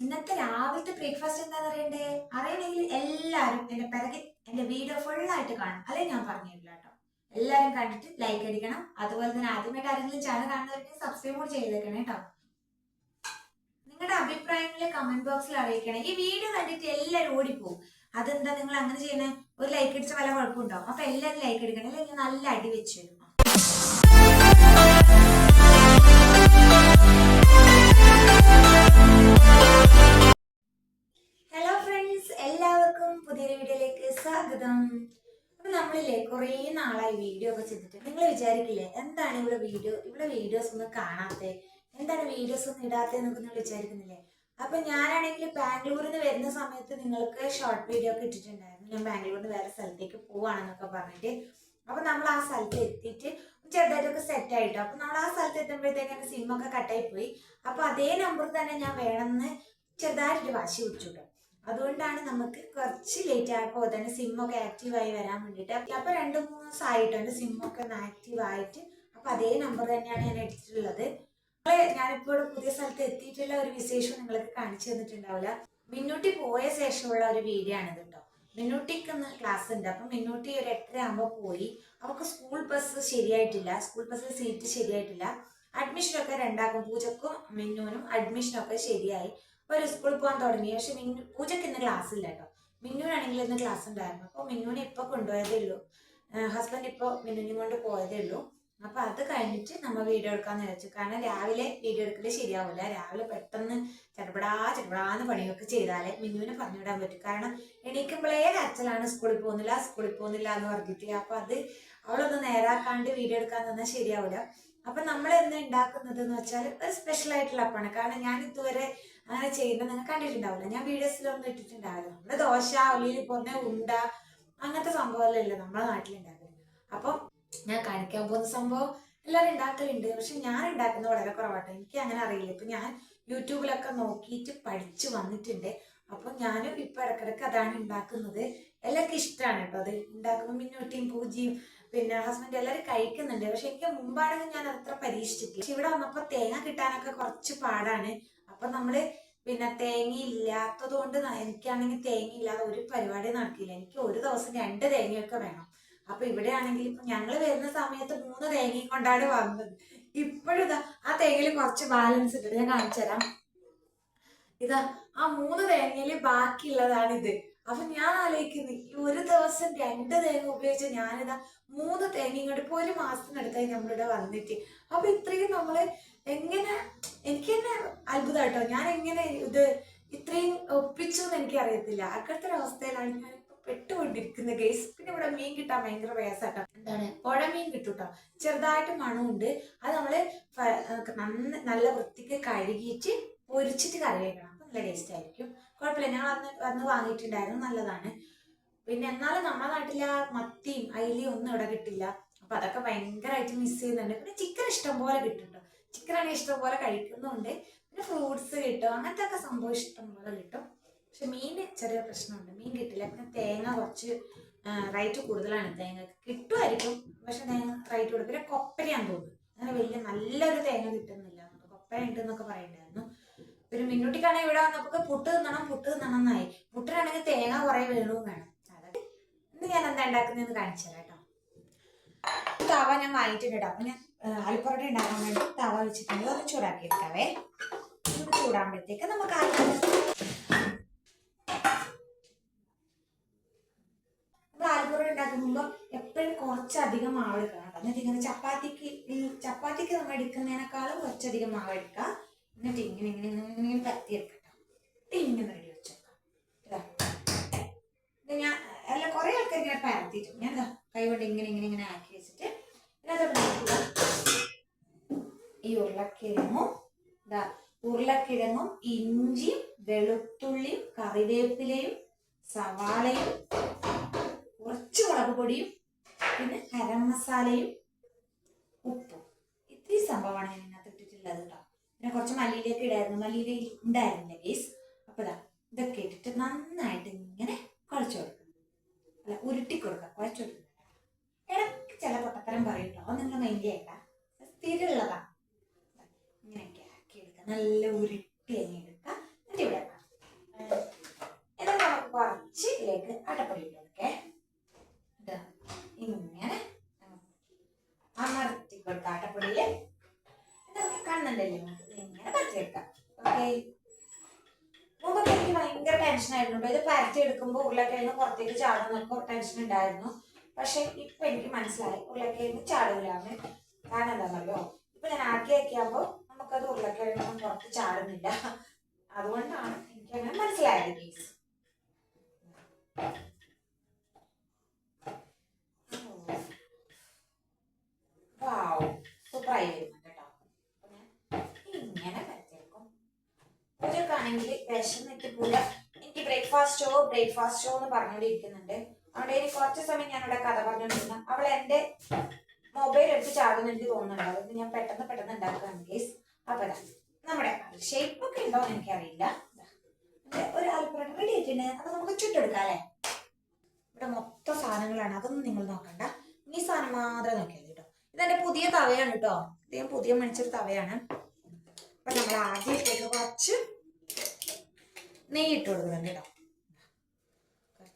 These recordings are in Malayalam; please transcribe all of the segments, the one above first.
ഇന്നത്തെ രാവിലത്തെ ബ്രേക്ക്ഫാസ്റ്റ് എന്താ അറിയണ്ടേ? അറിയണമെങ്കിൽ എല്ലാവരും എന്റെ പിറകെ എന്റെ വീഡിയോ ഫുള്ളായിട്ട് കാണും അല്ലെ ഞാൻ പറഞ്ഞിട്ടില്ല കേട്ടോ. എല്ലാവരും കണ്ടിട്ട് ലൈക്ക് അടിക്കണം. അതുപോലെ തന്നെ ആദ്യമായിട്ട് ആരെങ്കിലും ചാനൽ കാണുന്നവർക്ക് സബ്സ്ക്രൈബ് കൂടി ചെയ്തേക്കണേ കേട്ടോ. നിങ്ങളുടെ അഭിപ്രായങ്ങൾ കമന്റ് ബോക്സിൽ അറിയിക്കണം. ഈ വീഡിയോ കണ്ടിട്ട് എല്ലാവരും ഓടിപ്പോവും. അതെന്താ നിങ്ങൾ അങ്ങനെ ചെയ്യണേ? ഒരു ലൈക്ക് അടിച്ച വല്ല കുഴപ്പമുണ്ടോ? അപ്പൊ എല്ലാവരും ലൈക്ക് അടിക്കണം അല്ലെങ്കിൽ നല്ല അടി വെച്ച് എല്ലാവർക്കും പുതിയൊരു വീഡിയോയിലേക്ക് സ്വാഗതം. അപ്പൊ നമ്മളില്ലേ കുറേ നാളായി വീഡിയോ ഒക്കെ ചെയ്തിട്ട്. നിങ്ങൾ വിചാരിക്കില്ലേ എന്താണ് ഇവിടെ വീഡിയോ ഇവിടെ വീഡിയോസ് ഒന്നും കാണാത്തേ എന്താണ് വീഡിയോസ് ഒന്നും ഇടാത്തേ എന്നൊക്കെ നിങ്ങൾ വിചാരിക്കുന്നില്ലേ? അപ്പൊ ഞാനാണെങ്കിൽ ബാംഗ്ലൂരിൽ നിന്ന് വരുന്ന സമയത്ത് നിങ്ങൾക്ക് ഷോർട്ട് വീഡിയോ ഒക്കെ ഇട്ടിട്ടുണ്ടായിരുന്നു. ഞാൻ ബാംഗ്ലൂരിൽ നിന്ന് വേറെ സ്ഥലത്തേക്ക് പോവാണെന്നൊക്കെ പറഞ്ഞിട്ട്. അപ്പൊ നമ്മൾ ആ സ്ഥലത്ത് എത്തിയിട്ട് ചെറുതായിട്ടൊക്കെ സെറ്റ് ആയിട്ടോ? അപ്പൊ നമ്മൾ ആ സ്ഥലത്ത് എത്തുമ്പോഴത്തേക്ക് എന്റെ സിമ്മൊക്കെ കട്ടായി പോയി. അപ്പൊ അതേ നമ്പർ തന്നെ ഞാൻ വേണമെന്ന് ചെറുതായിട്ടൊരു വാശി പിടിച്ചു അതുകൊണ്ടാണ് നമുക്ക് കുറച്ച് ലേറ്റ് ആയപ്പോൾ തന്നെ സിമ്മൊക്കെ ആക്റ്റീവായി ആക്റ്റീവ് വരാൻ വേണ്ടിയിട്ട്. അപ്പോൾ രണ്ട് മൂന്ന് ദിവസമായിട്ട് എന്റെ സിമ്മൊക്കെ ഒന്ന് ആക്റ്റീവ് ആയിട്ട്. അപ്പോൾ അതേ നമ്പർ തന്നെയാണ് ഞാൻ എടുത്തിട്ടുള്ളത്. ഞാനിപ്പോൾ പുതിയ സ്ഥലത്ത് എത്തിയിട്ടുള്ള ഒരു വിശേഷം നിങ്ങൾക്ക് കാണിച്ചു തന്നിട്ടുണ്ടാവില്ല. മിന്നൂട്ടി പോയ ശേഷമുള്ള ഒരു വീഡിയോ ആണിത് കേട്ടോ മിന്നൂട്ടിക്ക് ഇന്ന് ക്ലാസ് ഉണ്ട്. അപ്പം മിന്നൂട്ടി ഒരു എട്ടര ആകുമ്പോൾ പോയി. അവർക്ക് സ്കൂൾ ബസ് ശരിയായിട്ടില്ല. സ്കൂൾ ബസ്സിൽ സീറ്റ് ശരിയായിട്ടില്ല. അഡ്മിഷനൊക്കെ രണ്ടാക്കും. പൂജക്കും മിന്നുവിനും അഡ്മിഷനൊക്കെ ശരിയായി. അപ്പൊ ഒരു സ്കൂളിൽ പോകാൻ തുടങ്ങി. പക്ഷെ മിന്നു പൂജക്ക് ഇന്ന് ക്ലാസ് ഇല്ല കേട്ടോ. മിന്നുവിനാണെങ്കിൽ ഇന്ന് ക്ലാസ് ഉണ്ടായിരുന്നു. അപ്പോൾ മിന്നുവിനെ ഇപ്പൊ കൊണ്ടുപോയതേ ഉള്ളൂ. ഹസ്ബൻഡ് ഇപ്പോൾ മിന്നുവിനെ കൊണ്ട് പോയതേ ഉള്ളൂ. അപ്പൊ അത് കഴിഞ്ഞിട്ട് നമ്മൾ വീഡിയോ എടുക്കാന്ന് വിചാരിച്ചു. കാരണം രാവിലെ വീഡിയോ എടുക്കൽ ശരിയാവില്ല രാവിലെ പെട്ടെന്ന് ചെറുപടാ ചെറുപടാന്ന് പണിയൊക്കെ ചെയ്താലേ മിന്നുവിനെ പറഞ്ഞുവിടാൻ പറ്റും. കാരണം എണീക്കുമ്പോഴേ അച്ഛനാണ് സ്കൂളിൽ പോകുന്നില്ല സ്കൂളിൽ പോകുന്നില്ല എന്ന് പറഞ്ഞിട്ട്. അപ്പൊ അത് അവളൊന്ന് നേരാക്കാണ്ട് വീഡിയോ എടുക്കാൻ തന്നാൽ ശരിയാവില്ല അപ്പൊ നമ്മൾ എന്ന് ഉണ്ടാക്കുന്നത് എന്ന് വെച്ചാൽ ഒരു സ്പെഷ്യൽ ആയിട്ടുള്ള അപ്പാണ് കാരണം ഞാൻ ഇതുവരെ അങ്ങനെ ചെയ്യുന്നത് നിങ്ങൾ കണ്ടിട്ടുണ്ടാവില്ല. ഞാൻ വീഡിയോസിലൊന്നും ഇട്ടിട്ടുണ്ടാവില്ല. നമ്മൾ ദോശ ഉള്ളിൽ പോകുന്ന ഉണ്ട അങ്ങനത്തെ സംഭവമല്ലല്ലോ നമ്മളെ നാട്ടിലുണ്ടാക്കുന്നത് അപ്പം ഞാൻ കാണിക്കാൻ പോകുന്ന സംഭവം എല്ലാവരും ഉണ്ടാക്കലുണ്ട്. പക്ഷെ ഞാൻ ഉണ്ടാക്കുന്നത് വളരെ കുറവാട്ടോ. എനിക്ക് അങ്ങനെ അറിയില്ല. ഇപ്പൊ ഞാൻ യൂട്യൂബിലൊക്കെ നോക്കിയിട്ട് പഠിച്ചു വന്നിട്ടുണ്ട്. അപ്പൊ ഞാനും ഇപ്പൊ ഇടക്കിടക്ക് അതാണ് ഉണ്ടാക്കുന്നത്. എല്ലാവർക്കും ഇഷ്ടമാണ് കേട്ടോ അത്. ഉണ്ടാക്കുമ്പോൾ മിന്നൂട്ടിയും പൂജിയും പിന്നെ ഹസ്ബൻഡ് എല്ലാവരും കഴിക്കുന്നുണ്ട്. പക്ഷെ എനിക്ക് മുമ്പാണെങ്കിൽ ഞാൻ അത്ര പരീക്ഷിച്ചിട്ടില്ല. പക്ഷെ ഇവിടെ വന്നപ്പോൾ തേങ്ങ കിട്ടാനൊക്കെ കുറച്ച് പാടാണ്. അപ്പൊ നമ്മൾ പിന്നെ തേങ്ങ ഇല്ലാത്തത് കൊണ്ട് എനിക്കാണെങ്കിൽ തേങ്ങ ഇല്ലാതെ ഒരു പരിപാടി നടക്കില്ല. എനിക്ക് ഒരു ദിവസം രണ്ട് തേങ്ങയൊക്കെ വേണം. അപ്പൊ ഇവിടെ ആണെങ്കിൽ ഇപ്പൊ ഞങ്ങൾ വരുന്ന സമയത്ത് മൂന്ന് തേങ്ങയും കൊണ്ടാണ് വന്നത്. ഇപ്പോഴും ആ തേങ്ങയിൽ കുറച്ച് ബാലൻസ് ഉണ്ട് ഞാൻ കാണിച്ചു തരാം. ഇതാ ആ മൂന്ന് തേങ്ങയിൽ ബാക്കിയുള്ളതാണ് ഇത് അപ്പൊ ഞാൻ ആലോചിക്കുന്നു ഈ ഒരു ദിവസം രണ്ട് തേങ്ങ ഉപയോഗിച്ച് ഞാനിതാ മൂന്ന് തേങ്ങ ഇങ്ങോട്ട് ഇപ്പൊ ഒരു മാസത്തിനടുത്തായി നമ്മളിവിടെ വന്നിട്ട്. അപ്പൊ ഇത്രയും നമ്മൾ എങ്ങനെ എനിക്ക് തന്നെ അത്ഭുതമായിട്ടോ ഞാൻ എങ്ങനെ ഇത് ഇത്രയും ഒപ്പിച്ചു എന്ന് എനിക്ക് അറിയത്തില്ല. അക്കത്തെ ഒരു അവസ്ഥയിലാണ് ഞാൻ ഇപ്പൊ പെട്ടുകൊണ്ടിരിക്കുന്ന. ഗേസ് പിന്നെ ഇവിടെ മീൻ കിട്ടാൻ ഭയങ്കര പ്രയാസാട്ടോ. എന്താണ്? പുഴ മീൻ കിട്ടും കേട്ടോ ചെറുതായിട്ട് മണമുണ്ട്. അത് നമ്മൾ നന്ന- നല്ല വൃത്തിക്ക് കഴുകിയിട്ട് പൊരിച്ചിട്ട് കറി വെക്കണം അപ്പൊ നല്ല ടേസ്റ്റ് ആയിരിക്കും. കുഴപ്പമില്ല. ഞങ്ങൾ അന്ന് അന്ന് വാങ്ങിയിട്ടുണ്ടായിരുന്നു. നല്ലതാണ്. പിന്നെ എന്നാലും നമ്മുടെ നാട്ടിലെ മത്തിയും അയിലയും ഒന്നും ഇവിടെ കിട്ടില്ല. അപ്പൊ അതൊക്കെ ഭയങ്കരമായിട്ട് മിസ് ചെയ്യുന്നുണ്ട്. പിന്നെ ചിക്കൻ ഇഷ്ടം പോലെ കിട്ടുന്നുണ്ട് ചിക്കൻ ആണെങ്കിൽ ഇഷ്ടം പോലെ കഴിക്കുന്നുണ്ട്. പിന്നെ ഫ്രൂട്ട്സ് കിട്ടും. അങ്ങനത്തെ ഒക്കെ സംഭവം ഇഷ്ടം പോലെ കിട്ടും. പക്ഷെ മീൻ ചെറിയ പ്രശ്നമുണ്ട്. മീൻ കിട്ടില്ല. പിന്നെ തേങ്ങ കുറച്ച് റേറ്റ് കൂടുതലാണ് തേങ്ങ. കിട്ടുമായിരിക്കും. പക്ഷെ തേങ്ങ റേറ്റ് കൂടും പിന്നെ കൊപ്പരയാന്ന് തോന്നുന്നു. അങ്ങനെ വലിയ നല്ലൊരു തേങ്ങ കിട്ടുന്നില്ല. കൊപ്പര ഉണ്ട് എന്നൊക്കെ പറയണ്ടായിരുന്നു. പിന്നെ മിന്നുട്ടിക്കാണെങ്കിൽ ഇവിടെ വന്നപ്പോൾ പുട്ട് തിന്നണം പുട്ട് തിന്നണം എന്നായി. പുട്ടിനാണെങ്കിൽ തേങ്ങ കുറെ വേണവും വേണം. ഇന്ന് ഞാൻ എന്താ ഉണ്ടാക്കുന്നതെന്ന് കാണിച്ചു കേട്ടോ. തവ ഞാൻ വാങ്ങിയിട്ടുണ്ട് കേട്ടോ. അപ്പൊ ഞാൻ ആലുപ്പൊറോട്ട ഉണ്ടാക്കാൻ വേണ്ടി തവ വെച്ചിട്ടുണ്ട്. ഒന്ന് ചൂടാക്കി എടുക്കാവേ ഇത് ചൂടാകുമ്പോഴത്തേക്ക് നമുക്ക് നമ്മൾ ആലുപുറം ഉണ്ടാക്കുമ്പോൾ എപ്പോഴും കുറച്ചധികം മാവ് എടുക്കണം കേട്ടോ. എന്നിട്ട് ഇങ്ങനെ ചപ്പാത്തിക്ക് ചപ്പാത്തിക്ക് നമ്മൾ എടുക്കുന്നതിനേക്കാളും കുറച്ചധികം മാവ് എടുക്കാം എന്നിട്ട് ഇങ്ങനെ ഇങ്ങനെ ഇങ്ങനെ ഇങ്ങനെ പരത്തി എടുക്കട്ടോ ഇങ്ങനെ റെഡി വെച്ചേക്കാം. ഇതാ. ഇത് ഞാൻ കുറെ ആൾക്കാർ ഇങ്ങനെ പരത്തിയിട്ടും. ഞാൻ കൈകൊണ്ട് ഇങ്ങനെ ഇങ്ങനെ ഇങ്ങനെ ആക്കി വെച്ചിട്ട് ഈ ഉരുളക്കിഴങ്ങും ഇതാ ഉരുളക്കിഴങ്ങും ഇഞ്ചിയും വെളുത്തുള്ളിയും കറിവേപ്പിലയും സവാളയും കുറച്ച് മുളക് പൊടിയും പിന്നെ ഗരം മസാലയും ഉപ്പും. ഇത്രയും സംഭവമാണ് ഞാൻ ഇതിനകത്ത് ഇട്ടിട്ടുള്ളത് കേട്ടോ പിന്നെ കുറച്ച് മല്ലിയിലേക്ക് ഇടായിരുന്നു. മല്ലിയിലേക്ക് ഉണ്ടായിരുന്നില്ല ഗേസ് അപ്പൊ ഇതാ ഇതൊക്കെ ഇട്ടിട്ട് നന്നായിട്ട് ഉരുട്ടി. കൊടുക്കുക കുഴച്ചൊടുക്കുക ഇടയ്ക്ക് ചില പൊട്ടത്തരം പറയട്ടോ നിങ്ങൾ മൈൻഡ് ചെയ്യണ്ട സ്ഥിരമുള്ളതാ. ഇങ്ങനെയൊക്കെ ആക്കി എടുക്കുക നല്ല ഉരുട്ടി അങ്ങ് എടുക്കുക എന്നിട്ട് ഇവിടെ എന്നിട്ട് നമുക്ക് കുറച്ച് ഇതിലേക്ക് അടപ്പൊടി ട്ടോ. ഇത് പരത്തി എടുക്കുമ്പോൾ ഉരുളക്കിഴങ്ങ് പുറത്തേക്ക് ചാടുന്നൊക്കെ ടെൻഷൻ ഉണ്ടായിരുന്നു. പക്ഷെ ഇപ്പൊ എനിക്ക് മനസ്സിലായി. ഉരുളക്കിഴങ്ങ് ചാടൂലാന്ന് കാരണം എന്താണല്ലോ ഇപ്പൊ ഞാൻ ആക്കി ആക്കിയാകുമ്പോൾ നമുക്കത് ഉരുളക്കിഴങ്ങൊന്നും പുറത്ത് ചാടുന്നില്ല. അതുകൊണ്ടാണ് എനിക്ക് അങ്ങനെ മനസ്സിലായത് കേസ് സൂപ്പറായി വരുന്നുണ്ട് കേട്ടോ. ഇങ്ങനെ പറ്റിയെടുക്കും ഇതൊക്കെ ആണെങ്കിൽ വിഷം എനിക്ക് ബ്രേക്ക്ഫാസ്റ്റോ ബ്രേക്ക്ഫാസ്റ്റോ എന്ന് പറഞ്ഞുകൊണ്ടിരിക്കുന്നുണ്ട്. അവിടെ ഇനി കുറച്ച് സമയം ഞാനിവിടെ കഥ പറഞ്ഞുകൊണ്ടിരുന്ന. അവൾ എന്റെ മൊബൈൽ എടുത്ത് ചാടുന്ന എനിക്ക് തോന്നുന്നുണ്ട്. അതുകൊണ്ട് ഞാൻ പെട്ടെന്ന് പെട്ടെന്ന് ഉണ്ടാക്കുകയാണ് കേസ് അപ്പൊ നമ്മുടെ ഷേപ്പ് ഒക്കെ ഉണ്ടോ എന്ന് എനിക്കറിയില്ല. ഒരു ആൽപ്പറം റെഡി ആയിട്ടുണ്ട്. അപ്പൊ നമുക്ക് ചുട്ടെടുക്കാം അല്ലേ? ഇവിടെ മൊത്തം സാധനങ്ങളാണ്. അതൊന്നും നിങ്ങൾ നോക്കണ്ട. ഈ സാധനം മാത്രം നോക്കിയാൽ കേട്ടോ. ഇതെന്റെ പുതിയ തവയാണ് കേട്ടോ. ഞാൻ പുതിയ മേടിച്ചൊരു തവയാണ്. അപ്പൊ നമ്മൾ ആദ്യത്തേക്ക് കുറച്ച് നെയ്യ് ഇട്ട് കൊടുക്കുന്നുണ്ട് കേട്ടോ.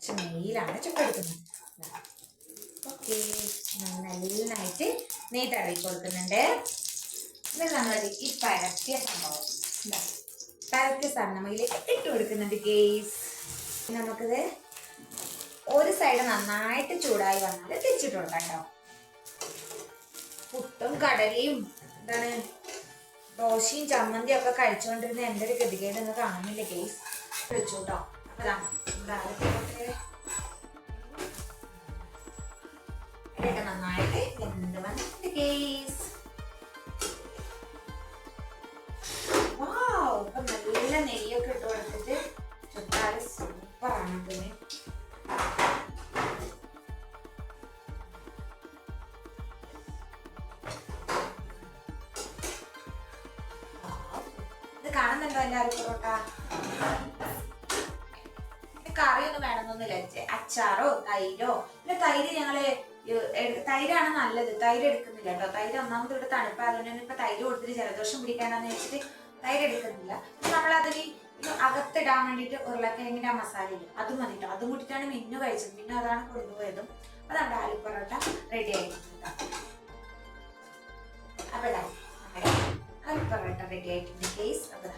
കുറച്ച് നെയ്യിലാണ് ചുട്ടെടുക്കുന്നത്. ഓക്കെ. നന്നായിട്ട് നെയ്യ് തടവി കൊടുക്കുന്നുണ്ട് ഈ പരത്തിയ സംഭവം. പരത്തിയ സാധനം നമ്മളിലേക്ക് ഇട്ട് കൊടുക്കുന്നുണ്ട് ഗേസ് നമുക്കിത് ഒരു സൈഡ് നന്നായിട്ട് ചൂടായി വന്നാൽ തിരിച്ചിട്ടുണ്ട് കേട്ടോ. പുട്ടും കടലയും എന്താണ് ദോശയും ചമ്മന്തിയും ഒക്കെ കഴിച്ചുകൊണ്ടിരുന്ന എന്റെ ഒരു ഗതികേടൊന്നും കാണുന്നില്ല ഗെയ്സ് വെച്ചു കേട്ടോ ആദ്യത്തെ ഇതൊക്കെ നന്നായിട്ട് വെന്ത് വന്നിട്ട് കേസ് വാവ് ഇപ്പൊ നല്ല നെയ്യൊക്കെ ഇട്ട് കൊടുത്തിട്ട് ചുട്ടാൽ സൂപ്പറാണ് ഇത് കാണുന്നുണ്ടോ എല്ലാവരും പൊറോട്ട? കറിയൊന്നും വേണമെന്നൊന്നുമില്ല. ചെ- അച്ചാറോ തൈരോ? പിന്നെ തൈര് ഞങ്ങൾ തൈരാണ് നല്ലത്. തൈര് എടുക്കുന്നില്ല കേട്ടോ. തൈര് ഒന്നാമത് ഇവിടെ തണുപ്പായതുകൊണ്ട് തന്നെ ഇപ്പൊ തൈര് കൊടുത്തിട്ട് ജലദോഷം പിടിക്കാനാന്ന് വെച്ചിട്ട് തൈര് എടുക്കുന്നില്ല. നമ്മളതിന് അകത്തിടാൻ വേണ്ടിട്ട് ഉരുളക്കിഴങ്ങിന്റെ ആ മസാല ഇല്ല അത് മതി കേട്ടോ അതും കൂട്ടിട്ടാണ് മിന്നു കഴിച്ചത്. മിന്നു അതാണ് കൊണ്ടുപോയതും അതാണ് ആലു പൊറോട്ട റെഡി ആയിട്ടുണ്ട് അപ്പൊ ആലു പൊറോട്ട റെഡി ആയിട്ടുണ്ട് കേസ് അപ്പൊ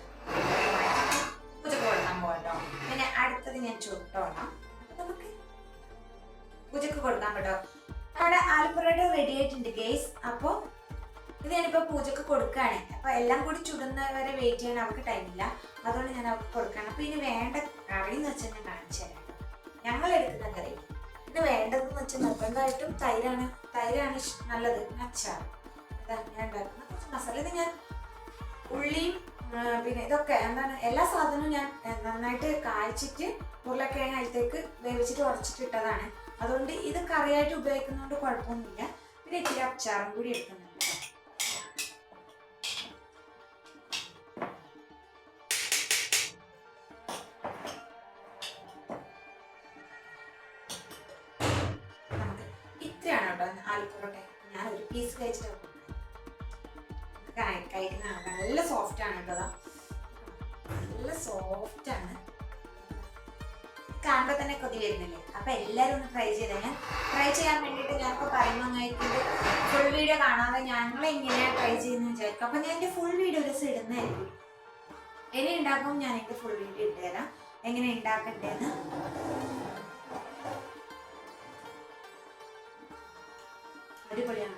പൂജക്ക് കൊടുക്കാൻ പോകട്ടോ പിന്നെ അടുത്തത് ഞാൻ ചുട്ടോളാം നമുക്ക് പൂജക്ക് കൊടുക്കാൻ കേട്ടോ. അവിടെ ആൽപ്പറോട്ട റെഡി ആയിട്ടുണ്ട് കേസ് അപ്പോൾ ഇത് ഞാനിപ്പോ പൂജക്ക് കൊടുക്കുകയാണ് അപ്പൊ എല്ലാം കൂടി ചുടുന്നവരെ വെയിറ്റ് ചെയ്യാൻ അവർക്ക് ടൈമില്ല അതുകൊണ്ട് ഞാൻ അവർക്ക് കൊടുക്കണം. അപ്പൊ ഇനി വേണ്ട കറി എന്ന് വെച്ചാൽ ഞാൻ കാണിച്ചു തരാം ഞങ്ങൾ എടുക്കുന്ന കറി. ഇത് വേണ്ടതെന്ന് വെച്ചാൽ നിർബന്ധമായിട്ടും തൈരാണ്. തൈരാണ് നല്ലത്. അച്ചാർ അതാ ഞാൻ ഉണ്ടാക്കുന്ന മസാല. ഇത് ഞാൻ ഉള്ളിയും പിന്നെ ഇതൊക്കെ എന്താണ് എല്ലാ സാധനവും ഞാൻ നന്നായിട്ട് കായ്ച്ചിട്ട് ഉരുളക്കിഴങ്ങ് അതിലേക്ക് വേവിച്ചിട്ട് ഉടച്ചിട്ട് ഇട്ടതാണ്. അതുകൊണ്ട് ഇത് കറിയായിട്ട് ഉപയോഗിക്കുന്നതുകൊണ്ട് കുഴപ്പമൊന്നുമില്ല. പിന്നെ ഇത്തിരി അച്ചാറും കൂടി എടുക്കുന്നുണ്ട് ഇത്രയാണ് കേട്ടോ ആലിപ്പൊറോട്ടെ ഞാൻ ഒരു പീസ് കഴിച്ചിട്ട് കഴിക്കുന്നതാണ് നല്ല സോഫ്റ്റ് ആണ് കേട്ടോ. നല്ല സോഫ്റ്റ് ആണ്. കാണുമ്പോൾ തന്നെ കൊതി വരുന്നില്ലേ? അപ്പൊ എല്ലാരും ഒന്ന് ട്രൈ ചെയ്തേ. ഞാൻ ട്രൈ ചെയ്യാൻ വേണ്ടിയിട്ട് ഞാനിപ്പോ പറയുമ്പോൾ ഫുൾ വീഡിയോ കാണാതെ ഞങ്ങൾ എങ്ങനെയാ ട്രൈ ചെയ്യുന്ന വിചാരിക്കും. അപ്പൊ ഞാൻ എന്റെ ഫുൾ വീഡിയോ ഒരു ഇടുന്നതായിരിക്കും. ഇനി ഉണ്ടാക്കുമ്പോൾ ഞാൻ എന്റെ ഫുൾ വീഡിയോ ഇട്ടുതരാം എങ്ങനെ ഉണ്ടാക്കണ്ടേന്ന് അടിപൊളിയാണ്.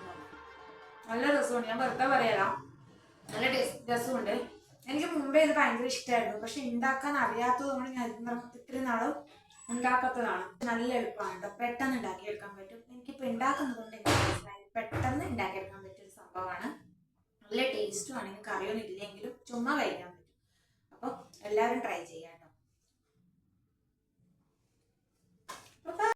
നല്ല രസമുണ്ട് ഞാൻ വെറുതെ പറയാലോ. നല്ല ടേസ്റ്റ് ഉണ്ട് എനിക്ക് മുമ്പേ ഇത് ഭയങ്കര ഇഷ്ടമായിരുന്നു പക്ഷെ ഉണ്ടാക്കാൻ അറിയാത്തത് കൊണ്ട് ഞാൻ ഇത്രയും നാളും ഉണ്ടാക്കാത്തതാണ് നല്ല എളുപ്പമാണ് കേട്ടോ പെട്ടെന്ന് ഉണ്ടാക്കിയെടുക്കാൻ പറ്റും. എനിക്കിപ്പോൾ ഉണ്ടാക്കുന്നത് കൊണ്ട് എനിക്ക് പെട്ടെന്ന് ഉണ്ടാക്കിയെടുക്കാൻ പറ്റിയൊരു സംഭവമാണ്. നല്ല ടേസ്റ്റും ആണെങ്കിൽ കറിയൊന്നും ഇല്ലെങ്കിലും ചുമ്മാ കഴിക്കാൻ പറ്റും. അപ്പോൾ എല്ലാവരും ട്രൈ ചെയ്യാം